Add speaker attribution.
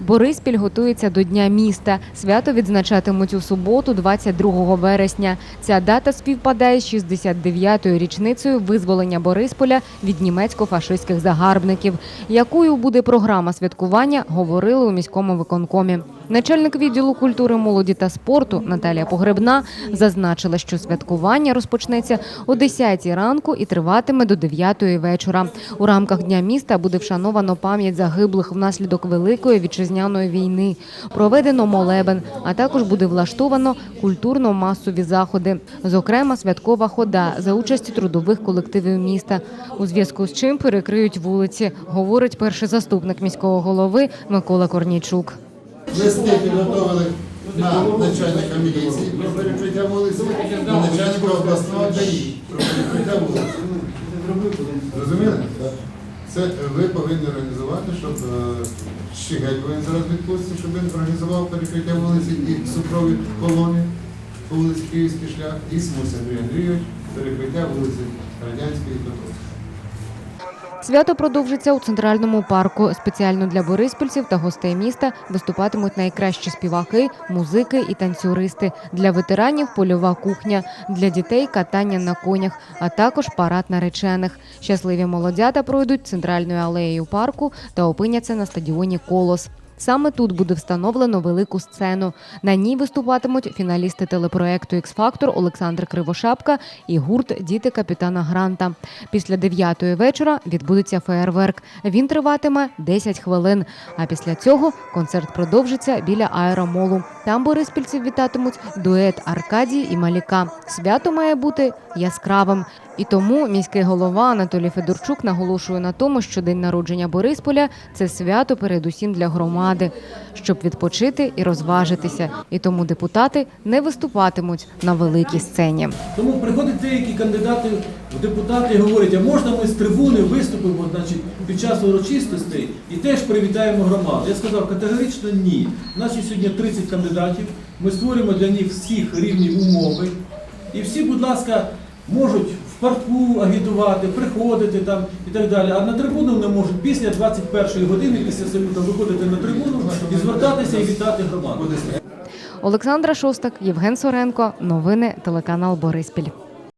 Speaker 1: Бориспіль готується до Дня міста. Свято відзначатимуть у суботу, 22 вересня. Ця дата співпадає з 69-ю річницею визволення Борисполя від німецько-фашистських загарбників. Якою буде програма святкування, говорили у міському виконкомі. Начальник відділу культури, молоді та спорту Наталія Погребна зазначила, що святкування розпочнеться о 10 ранку і триватиме до 9 вечора. У рамках Дня міста буде вшановано пам'ять загиблих внаслідок Великої вітчизняної війни. Проведено молебен, а також буде влаштовано культурно-масові заходи, зокрема святкова хода за участі трудових колективів міста. У зв'язку з чим перекриють вулиці, говорить перший заступник міського голови Микола Корнійчук.
Speaker 2: Листи підготовили на начальника міліції про перекриття вулиці, на начальника обласного ДАІ про перекриття вулиці. Це ви повинні організувати, щоб ще Щегель повинен зараз відпустити, щоб він організував перекриття вулиці і супровід колони по вулиці Київський шлях, і Смусь Андрій Андрійович перекриття вулиці Радянської Петровської.
Speaker 1: Свято продовжиться у центральному парку. Спеціально для бориспільців та гостей міста виступатимуть найкращі співаки, музики і танцюристи. Для ветеранів польова кухня, для дітей катання на конях, а також парад наречених. Щасливі молодята пройдуть центральною алеєю парку та опиняться на стадіоні Колос. Саме тут буде встановлено велику сцену. На ній виступатимуть фіналісти телепроекту «Ікс-фактор» Олександр Кривошапка і гурт Діти капітана Гранта. Після 9 вечора відбудеться феєрверк. Він триватиме 10 хвилин. А після цього концерт продовжиться біля аеромолу. Там бориспільців вітатимуть дует Аркадії і Маліка. Свято має бути яскравим. І тому міський голова Анатолій Федорчук наголошує на тому, що день народження Борисполя це свято передусім для громади, щоб відпочити і розважитися. І тому депутати не виступатимуть на великій сцені.
Speaker 3: Тому приходять деякі кандидати в депутати і говорять, а можна ми з трибуни виступимо значить, під час урочистостей і теж привітаємо громаду. Я сказав категорично ні. У нас є сьогодні 30 кандидатів. Ми створюємо для них всіх рівні умови. І всі, будь ласка, можуть в парку агітувати, приходити там і так далі. А на трибуну не можуть після 21 години, після салюта виходити на трибуну і звертатися і вітати громаду.
Speaker 1: Олександра Шостак, Євген Соренко. Новини телеканал Бориспіль.